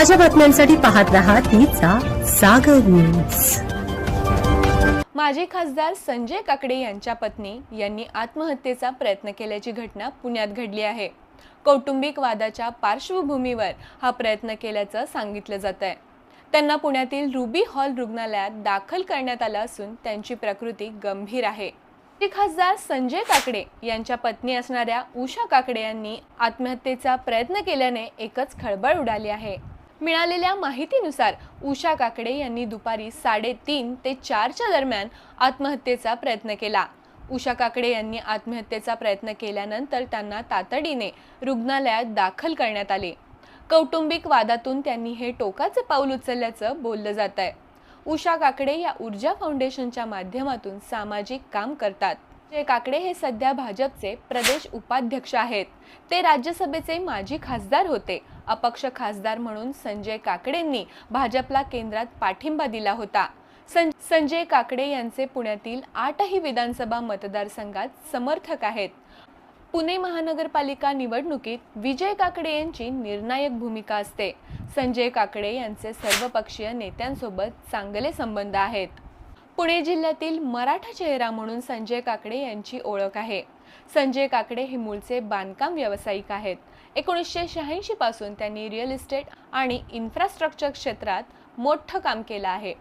ताज्या बातम्यांसाठी पाहत रहा तिचा सागर न्यूज माजी खासदार संजय काकडे यांच्या पत्नी यांनी आत्महत्येचा प्रयत्न केल्याची घटना पुण्यात घडली आहे. कौटुंबिक वादाच्या पार्श्वभूमीवर हा प्रयत्न केल्याचं सांगितलं जात आहे. त्यांना पुण्यातील रुबी हॉल रुग्णालयात दाखल करण्यात आलं असून त्यांची प्रकृती गंभीर आहे. खासदार संजय काकडे यांच्या पत्नी असणाऱ्या उषा काकडे यांनी आत्महत्येचा प्रयत्न केल्याने एकच खळबळ उडाली आहे. मिळालेल्या माहितीनुसार उषा काकडे यांनी दुपारी साडेतीन ते चारच्या दरम्यान आत्महत्येचा प्रयत्न केला. उषा काकडे यांनी आत्महत्येचा प्रयत्न केल्यानंतर त्यांना तातडीने रुग्णालयात दाखल करण्यात आले. कौटुंबिक वादातून त्यांनी हे टोकाचे पाऊल उचलल्याचं बोललं जात आहे उषा काकडे या ऊर्जा फाउंडेशनच्या माध्यमातून सामाजिक काम करतात. जे काकडे हे सध्या भाजपचे प्रदेश उपाध्यक्ष आहेत. ते राज्यसभेचे माजी खासदार होते. अपक्ष खासदार म्हणून संजय काकडेंनी भाजपला केंद्रात पाठिंबा दिला होता. सं संजय काकडे यांचे पुण्यातील आठही विधानसभा मतदारसंघात समर्थक आहेत. पुणे महानगरपालिका निवडणुकीत विजय काकडे यांची निर्णायक भूमिका असते. संजय काकडे यांचे सर्वपक्षीय नेत्यांसोबत चांगले संबंध आहेत. पुणे जिल्ह्यातील मराठा चेहरा म्हणून संजय काकडे यांची ओळख आहे. संजय काकडे हे मूळचे बांधकाम व्यावसायिक आहेत. एकोणीसशे शहाऐंशी पासून त्यांनी रिअल इस्टेट आणि इन्फ्रास्ट्रक्चर क्षेत्रात मोठं काम केलं आहे.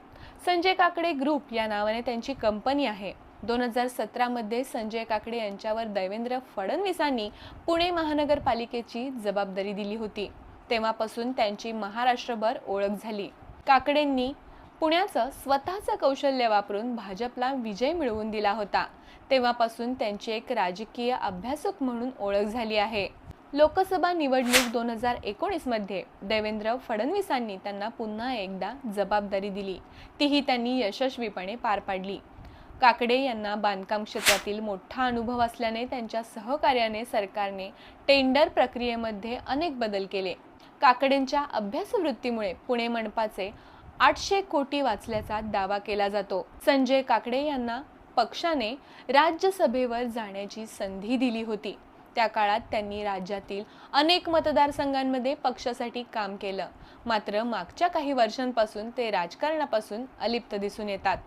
संजय काकडे ग्रुप या नावाने त्यांची कंपनी आहे. दोन हजार सतरामध्ये संजय काकडे यांच्यावर देवेंद्र फडणवीसांनी पुणे महानगरपालिकेची जबाबदारी दिली होती. तेव्हापासून त्यांची महाराष्ट्रभर ओळख झाली. काकडेंनी पुण्याचं स्वतःचं कौशल्य वापरून भाजपला विजय मिळवून दिला होता. तेव्हापासून त्यांची एक राजकीय अभ्यासक म्हणून ओळख झाली आहे. लोकसभा निवडणूक दोन हजार एकोणीसमध्ये देवेंद्र फडणवीसांनी त्यांना पुन्हा एकदा जबाबदारी दिली. तीही त्यांनी यशस्वीपणे पार पाडली. काकडे यांना बांधकाम क्षेत्रातील मोठा अनुभव असल्याने त्यांच्या सहकार्याने सरकारने टेंडर प्रक्रियेमध्ये अनेक बदल केले. काकडेंच्या अभ्यासवृत्तीमुळे पुणे मनपाचे आठशे कोटी वाचल्याचा दावा केला जातो. संजय काकडे यांना पक्षाने राज्यसभेवर जाण्याची संधी दिली होती. त्या काळात त्यांनी राज्यातील अनेक मतदारसंघांमध्ये पक्षासाठी काम केलं. मात्र मागच्या काही वर्षांपासून ते राजकारणापासून अलिप्त दिसून येतात.